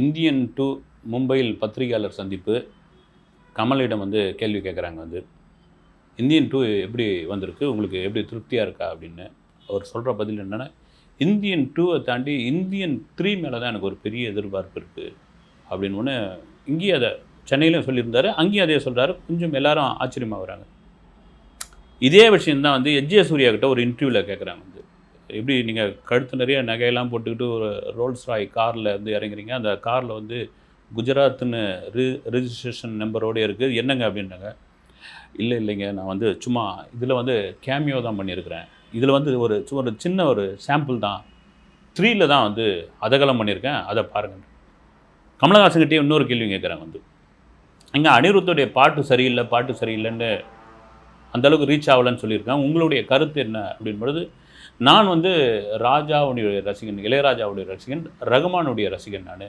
Indian to மும்பையில் பத்திரிகையாளர் சந்திப்பு. கமலிடம் வந்து கேள்வி கேட்குறாங்க வந்து இந்தியன் டூ எப்படி வந்திருக்கு? உங்களுக்கு எப்படி திருப்தியாக இருக்கா? அப்படின்னு அவர் சொல்கிற பதில் என்னென்னா இந்தியன் டூவை தாண்டி இந்தியன் த்ரீ மேலே தான் எனக்கு ஒரு பெரிய எதிர்பார்ப்பு இருக்குது அப்படின்னு ஒன்று இங்கேயும் அதை சென்னையிலும் சொல்லியிருந்தார். அங்கேயும் அதே சொல்கிறாரு கொஞ்சம் எல்லாரும் ஆச்சரியமாக வராங்க. இதே விஷயந்தான் வந்து எஜ்ஜே சூர்யா கிட்ட ஒரு இன்டர்வியூவில் கேட்குறாங்க வந்து. எப்படி நீங்கள் கழுத்து நிறைய நகையெல்லாம் போட்டுக்கிட்டு ஒரு ரோல்ஸ் ராய் காரில் வந்து இறங்குறீங்க. அந்த காரில் வந்து குஜராத்னு ரி ரிஜிஸ்ட்ரேஷன் நம்பரோடு இருக்குது என்னங்க அப்படின்னாங்க இல்லை இல்லைங்க நான் வந்து சும்மா இதில் வந்து கேமியோ தான் பண்ணியிருக்கிறேன். இதில் வந்து ஒரு சும்மா ஒரு சின்ன ஒரு சாம்பிள் தான். த்ரீயில் தான் வந்து அதகலம் பண்ணியிருக்கேன். அதை பாருங்க கமலஹாசன்கிட்டே இன்னொரு கேள்வி கேட்குறாங்க வந்து இங்கே அனிருத்துடைய பாட்டு சரியில்லை பாட்டு சரியில்லைன்னு அந்தளவுக்கு ரீச் ஆகலைன்னு சொல்லியிருக்கேன் உங்களுடைய கருத்து என்ன? அப்படின் பொழுது நான் வந்து ராஜாவுடைய ரசிகன் இளையராஜாவுடைய ரசிகன் ரகுமானுடைய ரசிகன் நான்.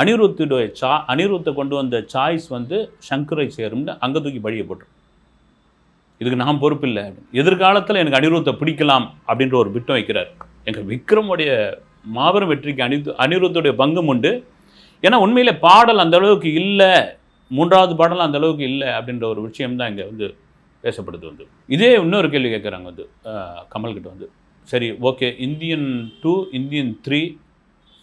அனிருத்துடைய சா அனிருத்தை கொண்டு வந்த சாய்ஸ் வந்து சங்கரை சேரும்னு அங்கே தூக்கி பழிய போட்டு இதுக்கு நான் பொறுப்பில்லை எதிர்காலத்தில் எனக்கு அனிருத்தை பிடிக்கலாம் அப்படின்ற ஒரு பிட்டம் வைக்கிறார். எங்கள் விக்ரமுடைய மாபெரும் வெற்றிக்கு அனி அனிருத்துடைய பங்கும் உண்டு. ஏன்னா உண்மையில் பாடல் அந்த அளவுக்கு இல்லை. மூன்றாவது பாடல் அந்த அளவுக்கு இல்லை அப்படின்ற ஒரு விஷயம் தான் இங்கே வந்து பேசப்படுது வந்து. இதே இன்னொரு கேள்வி கேட்குறாங்க வந்து கமல்கிட்ட வந்து. சரி okay Indian two Indian three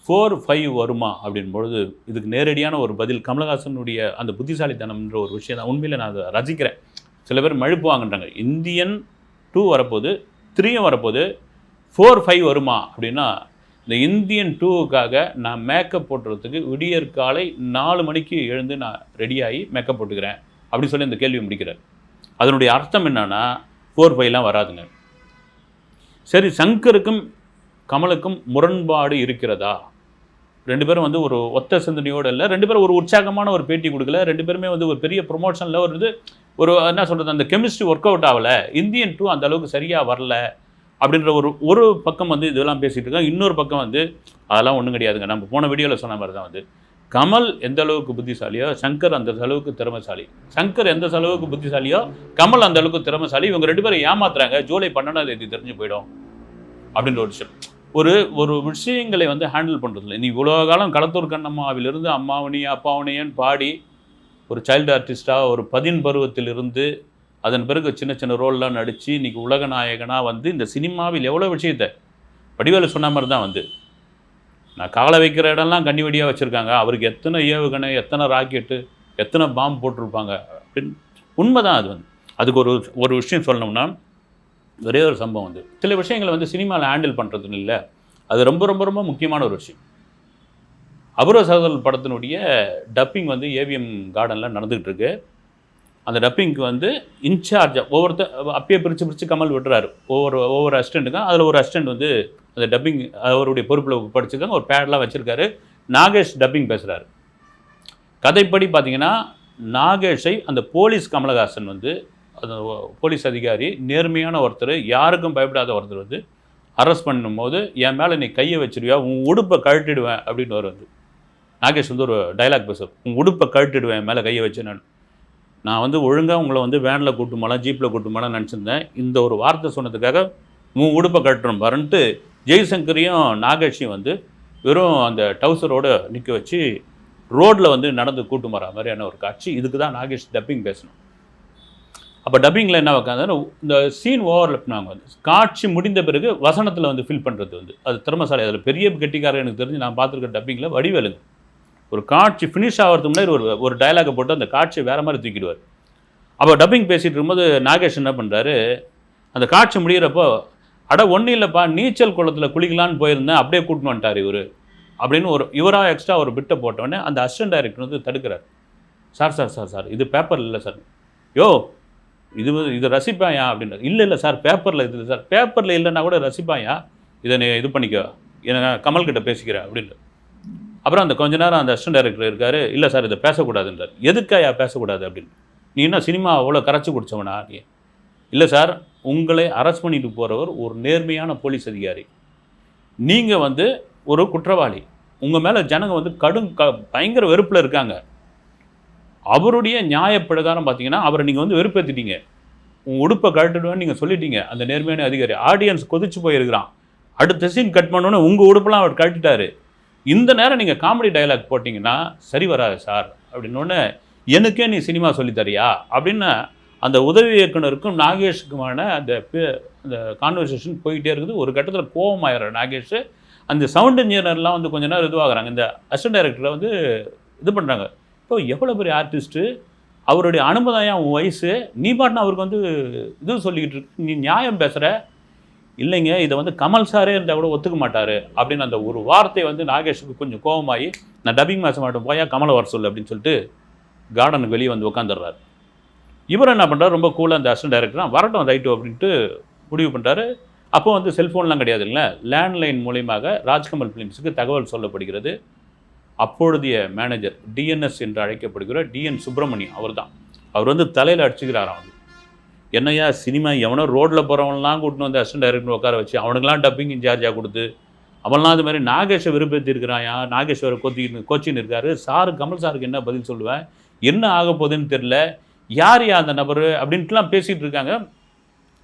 four five வருமா அப்படின் பொழுது இதுக்கு நேரடியான ஒரு பதில் கமலஹாசனுடைய அந்த புத்திசாலித்தனம்ன்ற ஒரு விஷயம் தான். உண்மையில் நான் அதை ரசிக்கிறேன். சில பேர் மழுப்புவாங்கன்றாங்க இந்தியன் டூ வரப்போது த்ரீயும் வரப்போது ஃபோர் ஃபைவ் வருமா அப்படின்னா இந்த இந்தியன் டூவுக்காக நான் மேக்கப் போட்டுறதுக்கு விடியற்காலை நாலு மணிக்கு எழுந்து நான் ரெடியாகி மேக்கப் போட்டுக்கிறேன். அப்படின்னு சொல்லி இந்த கேள்வி முடிக்கிறார். அதனுடைய அர்த்தம் என்னன்னா ஃபோர் ஃபைவ்லாம் வராதுங்க. சரி சங்கருக்கும் கமலுக்கும் முரண்பாடு இருக்கிறதா? ரெண்டு பேரும் வந்து ஒரு ஒத்த சிந்தனையோடு இல்லை ரெண்டு பேரும் ஒரு உற்சாகமான ஒரு பேட்டி கொடுக்கல ரெண்டு பேருமே வந்து ஒரு பெரிய ப்ரொமோஷனில் ஒரு இது ஒரு என்ன சொல்கிறது அந்த கெமிஸ்ட்ரி ஒர்க் அவுட் ஆகலை இந்தியன் டூ அந்த அளவுக்கு சரியாக வரல அப்படின்ற ஒரு ஒரு பக்கம் வந்து இதெல்லாம் பேசிகிட்டு இருக்காங்க இன்னொரு பக்கம் வந்து அதெல்லாம் ஒன்றும் கிடையாதுங்க. நம்ம போன வீடியோவில் சொன்ன மாதிரி தான் வந்து கமல் எந்த அளவுக்கு புத்திசாலியோ சங்கர் அந்த அளவுக்கு திறமைசாலி. சங்கர் எந்த அளவுக்கு புத்திசாலியோ கமல் அந்த அளவுக்கு திறமைசாலி. இவங்க ரெண்டு பேரும் ஏமாத்துறாங்க ஜூலை பன்னெண்டாம் தேதி தெரிஞ்சு போயிடும். அப்படின்ற ஒரு விஷயம். ஒரு ஒரு விஷயங்களை வந்து ஹேண்டில் பண்ணுறதில்ல நீ இவ்வளோ காலம் களத்தூர் கண்ணம்மாவிலிருந்து அம்மாவணி அப்பாவணியன்னு பாடி ஒரு சைல்டு ஆர்டிஸ்டாக ஒரு பதின் பருவத்திலிருந்து அதன் பிறகு சின்ன சின்ன ரோல்லாம் நடித்து இன்றைக்கி உலக நாயகனாக வந்து இந்த சினிமாவில் எவ்வளோ விஷயத்தை வடிவேலு சொன்ன மாதிரி தான் வந்து. நான் காலை வைக்கிற இடம்லாம் கண்ணி வெடியாக வச்சுருக்காங்க. அவருக்கு எத்தனை ஏவுகணை எத்தனை ராக்கெட்டு எத்தனை பாம்பு போட்டிருப்பாங்க அப்படின்னு உண்மைதான் அது வந்து. அதுக்கு ஒரு ஒரு விஷயம் சொல்லணும்னா ஒரே ஒரு சம்பவம் வந்து சில விஷயங்களை வந்து சினிமாவில் ஹேண்டில் பண்ணுறதுன்னு இல்லை. அது ரொம்ப ரொம்ப ரொம்ப முக்கியமான ஒரு விஷயம். அபூர்வ சகோதரர் படத்தினுடைய டப்பிங் வந்து ஏவிஎம் கார்டனில் நடந்துகிட்டு இருக்கு. அந்த டப்பிங்க்கு வந்து இன்சார்ஜாக ஒவ்வொருத்தர் அப்பயே பிரித்து பிரித்து கமல் விடுறாரு ஒவ்வொரு ஒவ்வொரு அசிஸ்டண்ட்டுக்கும் அதில் ஒரு அசிஸ்டண்ட் வந்து அந்த டப்பிங் அவருடைய பொறுப்பில் படிச்சிருக்காங்க ஒரு பேட்லாம் வச்சுருக்காரு. நாகேஷ் டப்பிங் பேசுகிறாரு கதைப்படி பார்த்தீங்கன்னா நாகேஷை அந்த போலீஸ் கமலஹாசன் வந்து அந்த போலீஸ் அதிகாரி நேர்மையான ஒருத்தர் யாருக்கும் பயப்படாத ஒருத்தர் வந்து அரெஸ்ட் பண்ணும்போது என் மேலே நீ கையை வச்சிருவியா? உன் உடுப்பை கழட்டிடுவேன் அப்படின்னு வரும் வந்து. நாகேஷ் வந்து ஒரு டைலாக் பேசுவார். உன் உடுப்பை கழட்டிடுவேன் என் மேலே கையை வச்சு நான். நான் வந்து ஒழுங்காக உங்களை வந்து வேனில் கூட்டு போகலாம் ஜீப்பில் கூட்டு நினச்சிருந்தேன். இந்த ஒரு வார்த்தை சொன்னதுக்காக உன் உடுப்பை கட்டுறோம் பாருன்ட்டு ஜெய்சங்கரையும் நாகேஷையும் வந்து வெறும் அந்த டவுசரோடு நிற்க வச்சு ரோட்டில் வந்து நடந்து கூட்டு வர மாதிரியான ஒரு காட்சி. இதுக்கு தான் நாகேஷ் டப்பிங் பேசணும். அப்போ டப்பிங்கில் என்ன உட்காந்துன்னா இந்த சீன் ஓவர்லப் நாங்கள் வந்து காட்சி முடிந்த பிறகு வசனத்தில் வந்து ஃபில் பண்ணுறது வந்து. அது திறமசாலை அதில் பெரிய கெட்டிக்காரர் எனக்கு தெரிஞ்சு நான் பார்த்துருக்க டப்பிங்கில் வடிவேலுங்க. ஒரு காட்சி ஃபினிஷ் ஆகிறதுக்கு முன்னாடி ஒரு ஒரு டைலாகை போட்டு அந்த காட்சியை வேறு மாதிரி தூக்கிடுவார். அப்போ டப்பிங் பேசிகிட்டு இருக்கும்போது நாகேஷ் என்ன பண்ணுறாரு அந்த காட்சி முடிகிறப்போ அட ஒன்றும் இல்லைப்பா நீச்சல் குளத்தில் குளிக்கலான்னு போயிருந்தேன் அப்படியே கூட்டின்னு வந்துட்டார் இவர். அப்படின்னு ஒரு இவராக எக்ஸ்ட்ரா ஒரு பிட்டை போட்டோடனே அந்த அசிஸ்டன்ட் டைரக்டர் வந்து தடுக்கிறார். சார் சார் சார் சார் இது பேப்பர் இல்லை சார். யோ இது இது ரசிப்பாயா? அப்படின்னு. இல்லை இல்லை சார் பேப்பரில் இது இல்லை சார். பேப்பரில் இல்லைன்னா கூட ரசிப்பாயா? இதை நீ இது பண்ணிக்கோ. என்ன கமல்கிட்ட பேசிக்கிறேன் அப்படின்ட்டு அப்புறம் அந்த கொஞ்ச நேரம் அந்த அசிஸ்டன்ட் டைரக்டர் இருக்காரு. இல்லை சார் இதை பேசக்கூடாதுன்றார். எதுக்காயா பேசக்கூடாது? அப்படின்னு. நீ என்ன சினிமா அவ்வளோ கரைச்சி குடிச்சவனா? நீ இல்லை சார் உங்களை அரெஸ்ட் பண்ணிட்டு போகிறவர் ஒரு நேர்மையான போலீஸ் அதிகாரி. நீங்கள் வந்து ஒரு குற்றவாளி. உங்கள் மேலே ஜனங்க வந்து கடும் க பயங்கர வெறுப்பில் இருக்காங்க. அவருடைய நியாய பிரகாரம் பார்த்தீங்கன்னா அவரை நீங்கள் வந்து வெறுப்பேற்றிட்டீங்க உங்கள் உடுப்பை கழட்டிடுவேன்னு நீங்கள் சொல்லிட்டீங்க அந்த நேர்மையான அதிகாரி. ஆடியன்ஸ் கொதிச்சு போயிருக்கிறான். அடுத்த சீன் கட் பண்ணோன்னே உங்கள் உடுப்பெல்லாம் அவர் கழட்டிட்டாரு. இந்த நேரம் நீங்கள் காமெடி டயலாக் போட்டிங்கன்னா சரி வராது சார். அப்படின்னோடனே எனக்கே நீ சினிமா சொல்லித்தரியா அப்படின்னு அந்த உதவி இயக்குனருக்கும் நாகேஷுக்குமான அந்த பே- அந்த கான்வர்சேஷன் போயிட்டே இருக்குது. ஒரு கட்டத்தில் கோபமாயிடுற நாகேஷ். அந்த சவுண்ட் இன்ஜினியர்லாம் வந்து கொஞ்ச நேரம் இதுவாகிறாங்க. இந்த அசிஸ்டன்ட் டைரக்டரை வந்து இது பண்ணுறாங்க இப்போ எவ்வளோ பெரிய ஆர்டிஸ்ட்டு அவருடைய அனுமதியா உன் வயசு? நீ பாட்டின அவருக்கு வந்து இது சொல்லிக்கிட்டு இருக்கு. நீ நியாயம் பேசுகிற இல்லைங்க இதை வந்து கமல் சாரே இருந்தால் கூட ஒத்துக்க மாட்டார். அப்படின்னு அந்த ஒரு வார்த்தை வந்து நாகேஷுக்கு கொஞ்சம் கோபமாகி நான் டப்பிங் மாச மாட்டோம் போயா கமலை வர சொல்லு அப்படின்னு சொல்லிட்டு கார்டனுக்கு வெளியே வந்து உட்காந்துடுறாரு இவர் என்ன பண்ணுறாரு ரொம்ப கூலாக அந்த அசிஸ்டன்ட் டைரக்டர் வரட்டும் ரைட்டு அப்படின்ட்டு முடிவு பண்ணுறாரு அப்போ வந்து செல்ஃபோன்லாம் கிடையாது இல்லை லேண்ட்லைன் மூலியமாக ராஜ்கமல் ஃபிலிம்ஸுக்கு தகவல் சொல்லப்படுகிறது. அப்பொழுதைய மேனேஜர் டிஎன்எஸ் என்று அழைக்கப்படுகிற டிஎன் சுப்பிரமணியம் அவர் தான் அவர் வந்து தலையில் அடிச்சுக்கிறாராம் வந்து என்னையா சினிமா எவனோ ரோட்டில் போகிறவன்லாம் கூட்டின்னு வந்து அசிஸ்டன்ட் டைரக்டர் உட்கார வச்சு அவனுக்கெல்லாம் டப்பிங் இன்சார்ஜாக கொடுத்து அவன்லாம் அது மாதிரி நாகேஷை விருப்பத்தி இருக்கிறாயா நாகேஷ் வேறு கோச்சின்னு இருக்காரு. சாரு கமல் சாருக்கு என்ன பதில் சொல்லுவேன்? என்ன ஆக போகுதுன்னு தெரில யார் யா அந்த நபர் அப்படின்ட்டுலாம் பேசிகிட்டு இருக்காங்க.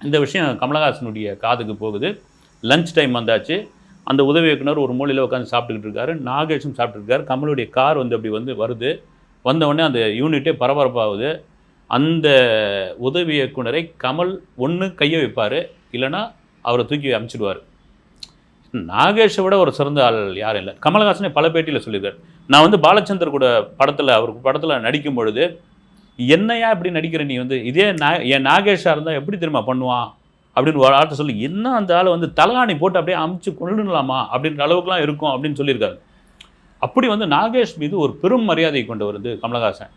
இந்த விஷயம் கமலஹாசனுடைய காதுக்கு போகுது. லஞ்ச் டைம் வந்தாச்சு. அந்த உதவி இயக்குனர் ஒரு மூலையில் உட்காந்து சாப்பிட்டுக்கிட்டு இருக்காரு. நாகேஷும் சாப்பிட்டுருக்காரு கமலுடைய கார் வந்து அப்படி வந்து வருது. வந்தவுடனே அந்த யூனிட்டே பரபரப்பாகுது. அந்த உதவி இயக்குனரை கமல் ஒன்று கையை வைப்பார். இல்லைன்னா அவரை தூக்கி அமுச்சிடுவார். நாகேஷை விட ஒரு சிறந்த ஆள் யாரும் இல்லை. கமலஹாசனே பல பேட்டியில் சொல்லியிருக்கார். நான் வந்து பாலச்சந்தர் கூட படத்தில் அவர் படத்தில் நடிக்கும் பொழுது என்னையா இப்படி நடிக்கிற நீ வந்து? இதே நா என் நாகேஷாக இருந்தால் எப்படி திரும்ப பண்ணுவான்? அப்படின்னு ஒரு ஆள்கிட்ட சொல்லி என்ன அந்த ஆளை வந்து தலகாணி போட்டு அப்படியே அமுச்சு கொண்டுடலாமா அப்படின்ற அளவுக்குலாம் இருக்கும் அப்படின்னு சொல்லியிருக்காரு. அப்படி வந்து நாகேஷ் மீது ஒரு பெரும் மரியாதை கொண்டு வருது கமலஹாசன்.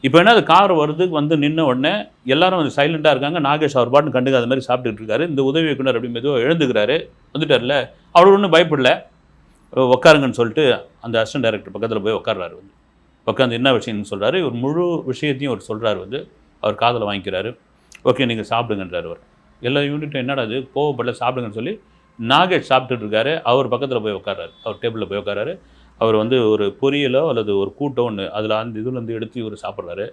இப்போ என்ன அது கார் வருது வந்து நின்ன உடனே எல்லாரும் வந்து சைலண்டாக இருக்காங்க. நாகேஷ் அவர் பாட்டு கண்டுக்காத மாதிரி சாப்பிட்டுட்டு இருக்காரு. இந்த உதவி இயக்குனர் அப்படி மெதுவாக எழுந்துக்கிறாரு. வந்துட்டார்ல. அவர் ஒன்றும் பயப்படல. உட்காருங்கன்னு சொல்லிட்டு அந்த அசிஸ்டன்ட் டைரக்டர் பக்கத்தில் போய் உட்கார்றாரு வந்து. உட்காந்து என்ன விஷயம்னு சொல்கிறாரு ஒரு முழு விஷயத்தையும் அவர் சொல்கிறார் வந்து. அவர் காதில் வாங்கிக்கிறாரு. ஓகே நீங்கள் சாப்பிடுங்கன்றார் அவர். எல்லா யூனிட்டும் என்னடா அது கோவப்படல சாப்பிடுங்கன்னு சொல்லி நாகேஷ் சாப்பிட்டுட்டு இருக்காரு. அவர் பக்கத்தில் போய் உட்காராரு அவர் டேபிளில் போய் உட்காராரு அவர் வந்து ஒரு பொரியலோ அல்லது ஒரு கூட்டோ ஒன்று அதில் அந்த இதுலேருந்து எடுத்து இவர் சாப்பிட்றாரு.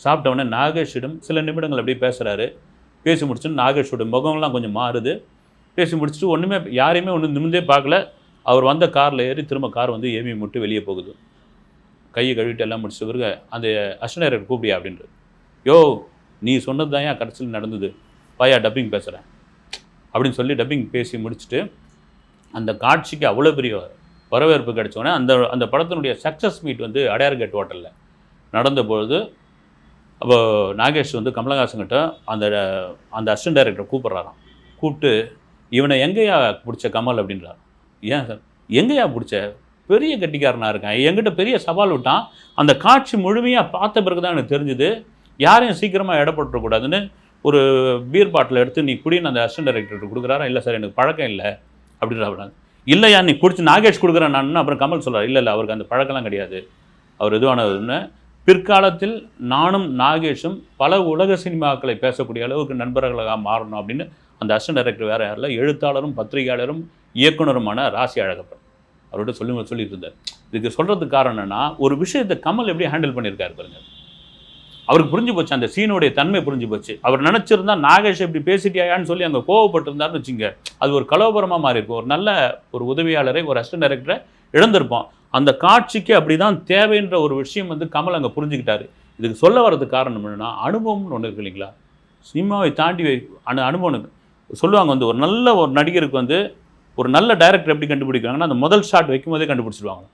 சாப்பிட்ட உடனே நாகேஷிடம் சில நிமிடங்கள் அப்படியே பேசுகிறாரு பேசி முடிச்சுட்டு நாகேஷோட முகம்லாம் கொஞ்சம் மாறுது. பேசி முடிச்சுட்டு ஒன்றுமே யாரையுமே ஒன்று நிமிந்தே பார்க்கல. அவர் வந்த காரில் ஏறி திரும்ப கார் வந்து ஏமி முட்டு வெளியே போகுது. கையை கழுவிட்டு எல்லாம் முடிச்ச பிறகு அந்த அஸ்டனரர் கூப்பிடியா அப்படின்றது யோ நீ சொன்னது தான் ஏன் கடைசியில் நடந்தது? பாயா டப்பிங் பேசுகிறேன் அப்படின்னு சொல்லி டப்பிங் பேசி முடிச்சுட்டு அந்த காட்சிக்கு அவ்வளோ பெரிய வரவேற்பு கிடைச்சோன்னே அந்த அந்த படத்தினுடைய சக்ஸஸ் மீட் வந்து அடையார் கேட் ஹோட்டலில் நடந்தபொழுது அப்போ நாகேஷ் வந்து கமலஹாசன்கிட்ட அந்த அந்த அசிஸ்டன்ட் டைரக்டரை கூப்பிட்றாராம். கூப்பிட்டு இவனை எங்கேயா பிடிச்ச கமல்? அப்படின்றார். ஏன் சார் எங்கேயா பிடிச்ச பெரிய கட்டிக்காரனாக இருக்கேன். என்கிட்ட பெரிய சவால் விட்டான். அந்த காட்சி முழுமையாக பார்த்த பிறகு தான் எனக்கு தெரிஞ்சுது. யாரையும் சீக்கிரமாக இடப்பட்டுறக்கூடாதுன்னு ஒரு பீர் பாட்டில் எடுத்து நீ குடின்னு அந்த அசிஸ்டன்ட் டைரக்டர் கொடுக்குறாரா? இல்லை சார் எனக்கு பழக்கம் இல்லை. அப்படின்ற இல்லையா நீ குடிச்சு நாகேஷ் கொடுக்குறேன் நான் அப்புறம் கமல் சொல்கிறார் இல்லை இல்லை அவருக்கு அந்த பழக்கம்லாம் கிடையாது. அவர் இதுவானதுன்னு பிற்காலத்தில் நானும் நாகேஷும் பல உலக சினிமாக்களை பேசக்கூடிய அளவுக்கு நண்பர்களாக மாறணும் அப்படின்னு அந்த அசிஸ்டன்ட் டைரக்டர் வேறு யாரில் எழுத்தாளரும் பத்திரிகையாளரும் இயக்குனருமான ராசி அழகப்பன். அவர்கிட்ட சொல்லி சொல்லிட்டு இருந்தார். இதுக்கு சொல்கிறதுக்கு காரணம் என்னன்னா ஒரு விஷயத்தை கமல் எப்படி ஹேண்டில் பண்ணியிருக்காரு பாருங்க. அவருக்கு புரிஞ்சு போச்சு அந்த சீனுடைய தன்மை புரிஞ்சு போச்சு. அவர் நினச்சிருந்தா நாகேஷ் இப்படி பேசிட்டியான்னு சொல்லி அங்கே கோவப்பட்டிருந்தாருன்னு வச்சுங்க அது ஒரு கலோபரமாக மாறி இருக்கும் ஒரு நல்ல ஒரு உதவியாளரை ஒரு அசிஸ்டன்ட் டைரக்டரை இழந்திருப்போம். அந்த காட்சிக்கு அப்படி தான் தேவைன்ற ஒரு விஷயம் வந்து கமல் அங்கே புரிஞ்சுக்கிட்டாரு. இதுக்கு சொல்ல வர்றதுக்கு காரணம் என்னென்னா அனுபவம்னு ஒன்று இருக்கு இல்லைங்களா? சினிமாவை தாண்டி வை அனுபவம் சொல்லுவாங்க வந்து ஒரு நல்ல ஒரு நடிகருக்கு வந்து ஒரு நல்ல டைரக்டர் எப்படி கண்டுபிடிக்கிறாங்கன்னா அந்த முதல் ஷாட் வைக்கும்போதே கண்டுபிடிச்சிடுவாங்க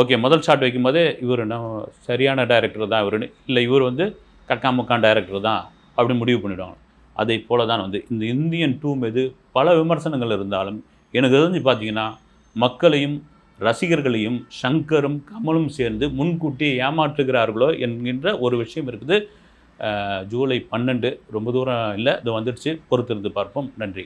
ஓகே முதல் ஷாட் வைக்கும்போதே இவர் நம்ம சரியான டைரக்டர் தான் இவருன்னு. இல்லை இவர் வந்து கக்கா முக்கான் டைரக்டர் தான் அப்படின்னு முடிவு பண்ணிடுவாங்க. அதை போல தான் வந்து இந்த இந்தியன் டூ மீது பல விமர்சனங்கள் இருந்தாலும் எனக்கு தெரிஞ்சு பார்த்தீங்கன்னா மக்களையும் ரசிகர்களையும் சங்கரும் கமலும் சேர்ந்து முன்கூட்டி ஏமாற்றுகிறார்களோ என்கின்ற ஒரு விஷயம் இருக்குது. ஜூலை பன்னெண்டு ரொம்ப தூரம் இல்லை இது வந்துடுச்சு. பொறுத்திருந்து பார்ப்போம். நன்றி.